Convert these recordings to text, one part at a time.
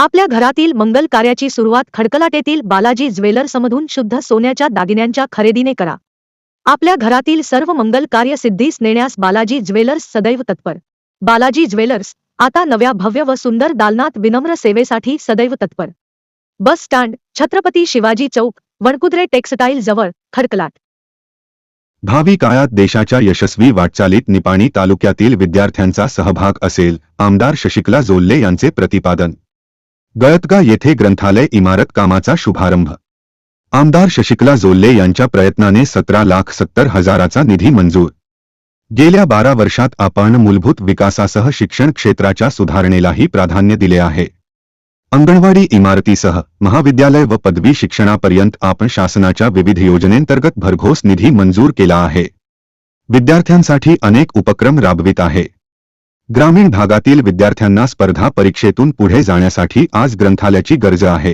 आपल्या घरातील मंगल कार्याची सुरुवात खडकलाटेतील बालाजी ज्वेलर्समधून शुद्ध सोन्याच्या दागिन्यांच्या खरेदीने करा. आपल्या घरातील सर्व मंगल कार्य सिद्धीस नेण्यास बालाजी ज्वेलर्स सदैव तत्पर. बालाजी ज्वेलर्स आता नव्या भव्य व सुंदर दालनात विनम्र सेवेसाठी सदैव तत्पर. बस स्टँड छत्रपती शिवाजी चौक वणकुद्रे टेक्सटाईल जवळ खडकलाट. भावी काळात देशाच्या यशस्वी वाटचालीत निपाणी तालुक्यातील विद्यार्थ्यांचा सहभाग असेल आमदार शशिकला जोल्ले यांचे प्रतिपादन. गळतगा येथे ग्रंथालय इमारत कामाचा शुभारंभ. आमदार शशिकला जोल्ले यांच्या प्रयत्नाने सतरा लाख सत्तर हजाराचा निधी मंजूर. गेल्या बारा वर्षात आपण मूलभूत विकासासह शिक्षण क्षेत्राच्या सुधारणेलाही प्राधान्य दिले आहे. अंगणवाडी इमारतीसह महाविद्यालय व पदवी शिक्षणापर्यंत आपण शासनाच्या विविध योजनेंतर्गत भरघोस निधी मंजूर केला आहे. विद्यार्थ्यांसाठी अनेक उपक्रम राबवित आहे. ग्रामीण भागातील विद्यार्थ्यांना स्पर्धा परीक्षेतून पुढे जाण्यासाठी आज ग्रंथालयाची गरज आहे.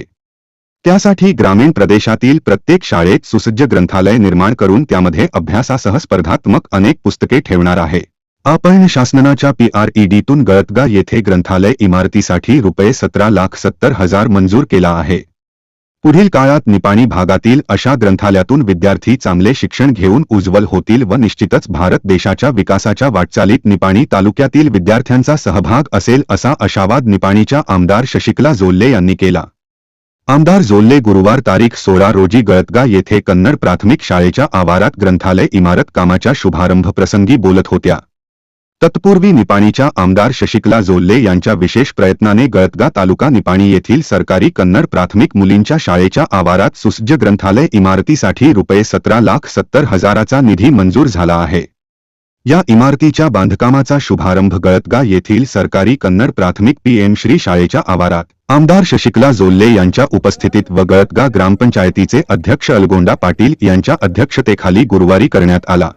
त्यासाठी ग्रामीण प्रदेशातील प्रत्येक शाळेत सुसज्ज ग्रंथालय निर्माण करून त्यामध्ये अभ्यासासह स्पर्धात्मक अनेक पुस्तके ठेवणार आहे. आपण शासनाच्या पीआरईडीतून गळतगा येथे ग्रंथालय इमारतीसाठी रुपये सतरा लाख सत्तर हजार मंजूर केला आहे. पुढील काळात निपाणी भागातील अशा ग्रंथालयातून विद्यार्थी चांगले शिक्षण घेऊन उज्ज्वल होतील व निश्चितच भारत देशाच्या विकासाच्या वाटचालीत निपाणी तालुक्यातील विद्यार्थ्यांचा सहभाग असेल असा आशावाद निपाणीच्या आमदार शशिकला जोल्ले यांनी केला. आमदार जोल्ले गुरुवार तारीख सोळा रोजी गळतगा येथे कन्नड प्राथमिक शाळेच्या आवारात ग्रंथालय इमारत कामाच्या शुभारंभ प्रसंगी बोलत होत्या. तत्पूर्वी निपाणीच्या आमदार शशिकला जोल्ले यांच्या विशेष प्रयत्नाने गळतगा तालुका निपाणी येथील सरकारी कन्नड प्राथमिक मुलींच्या शाळेच्या आवारात सुसज्ज ग्रंथालय इमारतीसाठी रुपये सतरा लाख सत्तर हजाराचा निधी मंजूर झाला आहे. या इमारतीच्या बांधकामाचा शुभारंभ गळतगा येथील सरकारी कन्नड प्राथमिक पीएम श्री शाळेच्या आवारात. आमदार शशिकला जोल्ले यांच्या उपस्थितीत व गळतगा ग्रामपंचायतीचे अध्यक्ष अलगोंडा पाटील यांच्या अध्यक्षतेखाली गुरुवारी करण्यात आला.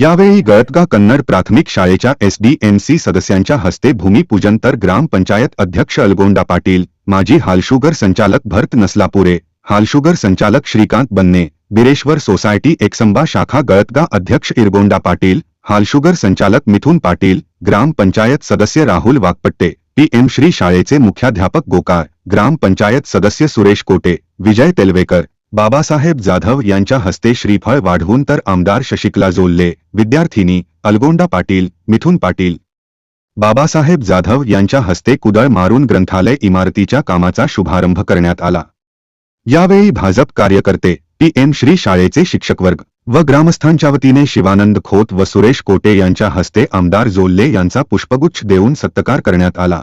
यावेळी गळतगा कन्नड प्राथमिक शाळेच्या एसडीएमसी सदस्यांच्या हस्ते भूमिपूजन तर ग्रामपंचायत अध्यक्ष अलगोंडा पाटील माजी हालशुगर संचालक भरत नसलापुरे हालशुगर संचालक श्रीकांत बन्ने बिरेश्वर सोसायटी एकसंबा शाखा गळतगा अध्यक्ष इरगोंडा पाटील हालशुगर संचालक मिथुन पाटील ग्रामपंचायत सदस्य राहुल वाकपट्टे पीएम श्री शाळेचे मुख्याध्यापक गोकार ग्रामपंचायत सदस्य सुरेश कोटे विजय तेलवेकर बाबासाहेब जाधव यांच्या हस्ते श्रीफळ वाढवून तर आमदार शशिकला जोल्ले विद्यार्थिनी अलगोंडा पाटील मिथुन पाटील. बाबासाहेब जाधव यांच्या हस्ते कुदळ मारून ग्रंथालय इमारतीच्या कामाचा शुभारंभ करण्यात आला. यावेळी भाजप कार्यकर्ते पीएम श्री शाळेचे शिक्षकवर्ग व ग्रामस्थांच्या वतीने शिवानंद खोत व सुरेश कोटे यांच्या हस्ते आमदार जोल्ले यांचा पुष्पगुच्छ देऊन सत्कार करण्यात आला.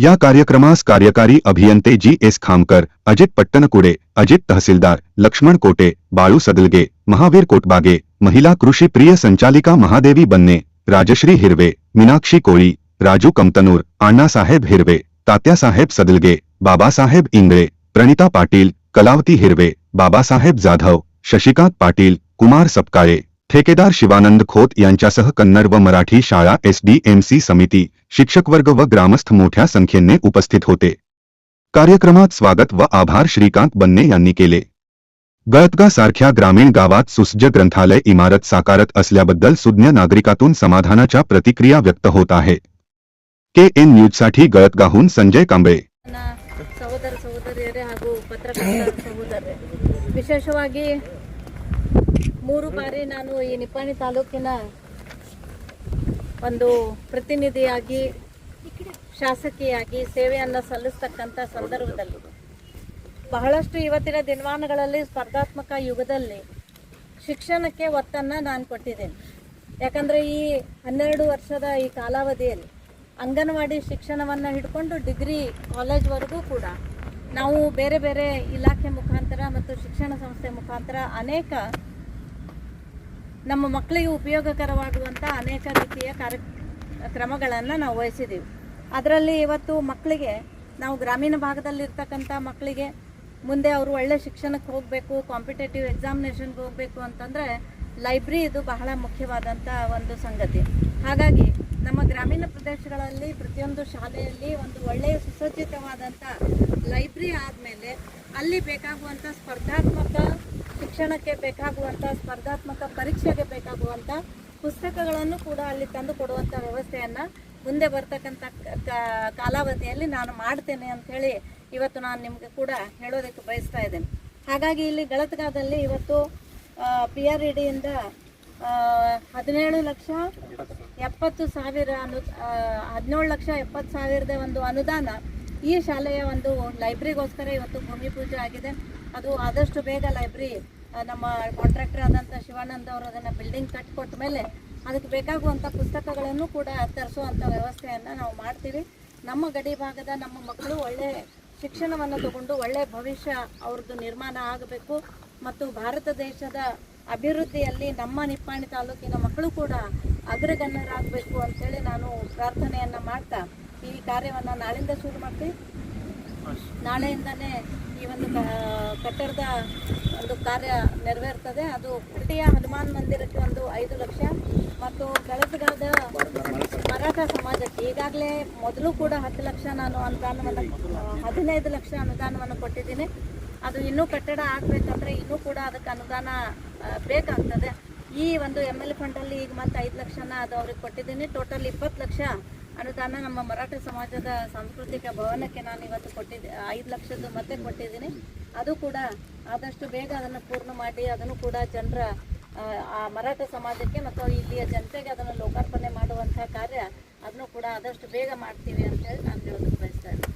या कार्यक्रमास कार्यकारी अभियंते जी एस खामकर, अजित पट्टणकुडे अजित तहसीलदार, लक्ष्मण कोटे बाळू सदलगे, महावीर कोटबागे, महिला कृषी प्रिय संचालिका महादेवी बन्ने, राजश्री हिरवे, मीनाक्षी कोळी राजू कमतनूर अण्णासाहेब हिरवे तात्यासाहेब सदलगे बाबासाहेब इंगळे प्रणिता पाटील, कलावती हिरवे बाबासाहेब जाधव, शशिकांत पाटील, कुमार सपकाळे। ठेकेदार शिवानंद खोत यांच्यासह कन्नड व मराठी शाळा एसडीएमसी समिती शिक्षकवर्ग व ग्रामस्थ मोठ्या संख्येने उपस्थित होते कार्यक्रमात स्वागत व आभार श्रीकांत बन्ने यांनी केले गळतगा सारख्या ग्रामीण गावात सुसज्ज ग्रंथालय इमारत साकारत असल्याबद्दल सुज्ञ नागरिकातून समाधानाच्या प्रतिक्रिया व्यक्त होत आहे के एन न्यूजसाठी गळतगाहून संजय कांबळे ನನ್ನ ಸಹೋದರ ಸಹೋದರಿಯರೇ ಹಾಗೂ ಪತ್ರಕರ್ತರ ಸಹೋದರರೇ ವಿಶೇಷವಾಗಿ ಮೂರು ಬಾರಿ ನಾನು ಈ ನಿಪ್ಪಾಣಿ ತಾಲೂಕಿನ ಒಂದು ಪ್ರತಿನಿಧಿಯಾಗಿ, ಶಾಸಕಿಯಾಗಿ ಸೇವೆಯನ್ನು ಸಲ್ಲಿಸ್ತಕ್ಕಂಥ ಸಂದರ್ಭದಲ್ಲಿ, ಬಹಳಷ್ಟು ಇವತ್ತಿನ ದಿನಮಾನಗಳಲ್ಲಿ ಸ್ಪರ್ಧಾತ್ಮಕ ಯುಗದಲ್ಲಿ ಶಿಕ್ಷಣಕ್ಕೆ ಒತ್ತನ್ನು ನಾನು ಕೊಟ್ಟಿದ್ದೇನೆ. ಯಾಕಂದರೆ ಈ ಹನ್ನೆರಡು ವರ್ಷದ ಈ ಕಾಲಾವಧಿಯಲ್ಲಿ ಅಂಗನವಾಡಿ ಶಿಕ್ಷಣವನ್ನು ಹಿಡ್ಕೊಂಡು ಡಿಗ್ರಿ ಕಾಲೇಜ್ವರೆಗೂ ಕೂಡ ನಾವು ಬೇರೆ ಬೇರೆ ಇಲಾಖೆ ಮುಖಾಂತರ ಮತ್ತು ಶಿಕ್ಷಣ ಸಂಸ್ಥೆ ಮುಖಾಂತರ ಅನೇಕ ನಮ್ಮ ಮಕ್ಕಳಿಗೆ ಉಪಯೋಗಕರವಾಗುವಂಥ ಅನೇಕ ರೀತಿಯ ಕಾರ್ಯ, ಕ್ರಮಗಳನ್ನು ನಾವು ವಹಿಸಿದ್ದೀವಿ ಅದರಲ್ಲಿ ಇವತ್ತು ಮಕ್ಕಳಿಗೆ, ನಾವು ಗ್ರಾಮೀಣ ಭಾಗದಲ್ಲಿರ್ತಕ್ಕಂಥ ಮಕ್ಕಳಿಗೆ ಮುಂದೆ ಅವರು ಒಳ್ಳೆ ಶಿಕ್ಷಣಕ್ಕೆ ಹೋಗಬೇಕು ಕಾಂಪಿಟೇಟಿವ್ ಎಕ್ಸಾಮಿನೇಷನ್ಗೆ ಹೋಗಬೇಕು ಅಂತಂದರೆ ಲೈಬ್ರರಿ ಇದು ಬಹಳ ಮುಖ್ಯವಾದಂಥ ಒಂದು ಸಂಗತಿ. ಹಾಗಾಗಿ ನಮ್ಮ ಗ್ರಾಮೀಣ ಪ್ರದೇಶಗಳಲ್ಲಿ ಪ್ರತಿಯೊಂದು ಶಾಲೆಯಲ್ಲಿ ಒಂದು ಒಳ್ಳೆಯ ಸುಸಜ್ಜಿತವಾದಂಥ ಲೈಬ್ರರಿ ಆದಮೇಲೆ ಅಲ್ಲಿ ಬೇಕಾಗುವಂಥ ಸ್ಪರ್ಧಾತ್ಮಕ ಶಿಕ್ಷಣಕ್ಕೆ ಬೇಕಾಗುವಂಥ, ಸ್ಪರ್ಧಾತ್ಮಕ ಪರೀಕ್ಷೆಗೆ ಬೇಕಾಗುವಂಥ ಪುಸ್ತಕಗಳನ್ನು ಕೂಡ ಅಲ್ಲಿ ತಂದು ಕೊಡುವಂಥ ವ್ಯವಸ್ಥೆಯನ್ನು ಮುಂದೆ ಬರ್ತಕ್ಕಂಥ ಕಾಲಾವಧಿಯಲ್ಲಿ ನಾನು ಮಾಡ್ತೇನೆ ಅಂಥೇಳಿ ಇವತ್ತು ನಾನು ನಿಮಗೆ ಕೂಡ ಹೇಳೋದಕ್ಕೆ ಬಯಸ್ತಾ ಇದ್ದೇನೆ. ಹಾಗಾಗಿ ಇಲ್ಲಿ ಗಳತ್ಗಾದಲ್ಲಿ ಇವತ್ತು ಪಿ ಆರ್ ಇಡಿಯಿಂದ ಡಿಯಿಂದ ಹದಿನೇಳು ಲಕ್ಷ ಎಪ್ಪತ್ತು ಸಾವಿರ ಅನು ಹದಿನೇಳು ಲಕ್ಷ ಎಪ್ಪತ್ತು ಸಾವಿರದ ಒಂದು ಅನುದಾನ ಈ ಶಾಲೆಯ ಒಂದು ಲೈಬ್ರರಿಗೋಸ್ಕರ ಇವತ್ತು ಭೂಮಿ ಪೂಜೆ ಆಗಿದೆ. ಅದು ಆದಷ್ಟು ಬೇಗ ಲೈಬ್ರರಿ ನಮ್ಮ ಕಾಂಟ್ರಾಕ್ಟರ್ ಆದಂಥ ಶಿವಾನಂದ ಅವರು ಅದನ್ನು ಬಿಲ್ಡಿಂಗ್ ಕಟ್ಟಿಕೊಟ್ಟ ಮೇಲೆ ಅದಕ್ಕೆ ಬೇಕಾಗುವಂಥ ಪುಸ್ತಕಗಳನ್ನು ಕೂಡ ತರಿಸುವಂಥ ವ್ಯವಸ್ಥೆಯನ್ನು ನಾವು ಮಾಡ್ತೀವಿ. ನಮ್ಮ ಗಡಿ ಭಾಗದ ನಮ್ಮ ಮಕ್ಕಳು ಒಳ್ಳೆಯ ಶಿಕ್ಷಣವನ್ನು ತಗೊಂಡು ಒಳ್ಳೆಯ ಭವಿಷ್ಯ ಅವ್ರದ್ದು ನಿರ್ಮಾಣ ಆಗಬೇಕು. ಮತ್ತು ಭಾರತ ದೇಶದ ಅಭಿವೃದ್ಧಿಯಲ್ಲಿ ನಮ್ಮ ನಿಪ್ಪಾಣಿ ತಾಲೂಕಿನ ಮಕ್ಕಳು ಕೂಡ ಅಗ್ರಗಣ್ಯರಾಗಬೇಕು ಅಂತೇಳಿ ನಾನು ಪ್ರಾರ್ಥನೆಯನ್ನು ಮಾಡ್ತಾ ಈ ಕಾರ್ಯವನ್ನು ನಾಳಿಂದ ಶುರು ಮಾಡ್ತೀವಿ. ನಾಳೆಯಿಂದನೇ ಈ ಒಂದು ಕಟ್ಟಡದ ಒಂದು ಕಾರ್ಯ ನೆರವೇರ್ತದೆ. ಅದು ಕುಟಿಯ ಹನುಮಾನ್ ಮಂದಿರಕ್ಕೆ ಒಂದು ಐದು ಲಕ್ಷ ಮತ್ತು ಬೆಳಸಗಾದ ಮರಾಠ ಸಮಾಜಕ್ಕೆ ಈಗಾಗಲೇ ಮೊದಲು ಕೂಡ ಹತ್ತು ಲಕ್ಷ ನಾನು ಅನುದಾನವನ್ನು, ಹದಿನೈದು ಲಕ್ಷ ಅನುದಾನವನ್ನು ಕೊಟ್ಟಿದ್ದೀನಿ. ಅದು ಇನ್ನೂ ಕಟ್ಟಡ ಆಗಬೇಕಂದ್ರೆ ಇನ್ನೂ ಕೂಡ ಅದಕ್ಕೆ ಅನುದಾನ ಬೇಕಾಗ್ತದೆ. ಈ ಒಂದು ಎಂ ಎಲ್ ಫಂಡಲ್ಲಿ ಈಗ ಮತ್ತೆ ಐದು ಲಕ್ಷನ ಅದು ಅವ್ರಿಗೆ ಕೊಟ್ಟಿದ್ದೀನಿ. ಟೋಟಲ್ ಇಪ್ಪತ್ತು ಲಕ್ಷ ಅನುದಾನ ನಮ್ಮ ಮರಾಠ ಸಮಾಜದ ಸಾಂಸ್ಕೃತಿಕ ಭವನಕ್ಕೆ ನಾನು ಇವತ್ತು ಕೊಟ್ಟಿದ್ದೆ. ಐದು ಲಕ್ಷದ್ದು ಮತ್ತೆ ಕೊಟ್ಟಿದ್ದೀನಿ. ಅದು ಕೂಡ ಆದಷ್ಟು ಬೇಗ ಅದನ್ನು ಪೂರ್ಣ ಮಾಡಿ, ಅದನ್ನು ಕೂಡ ಜನರ, ಆ ಮರಾಠ ಸಮಾಜಕ್ಕೆ ಮತ್ತು ಇಲ್ಲಿಯ ಜನತೆಗೆ ಅದನ್ನು ಲೋಕಾರ್ಪಣೆ ಮಾಡುವಂಥ ಕಾರ್ಯ, ಅದನ್ನು ಕೂಡ ಆದಷ್ಟು ಬೇಗ ಮಾಡ್ತೀವಿ ಅಂತ ಹೇಳಿ ನಾನು ಹೇಳೋದಕ್ಕೆ ಬಯಸ್ತಾ ಇದ್ದೀನಿ.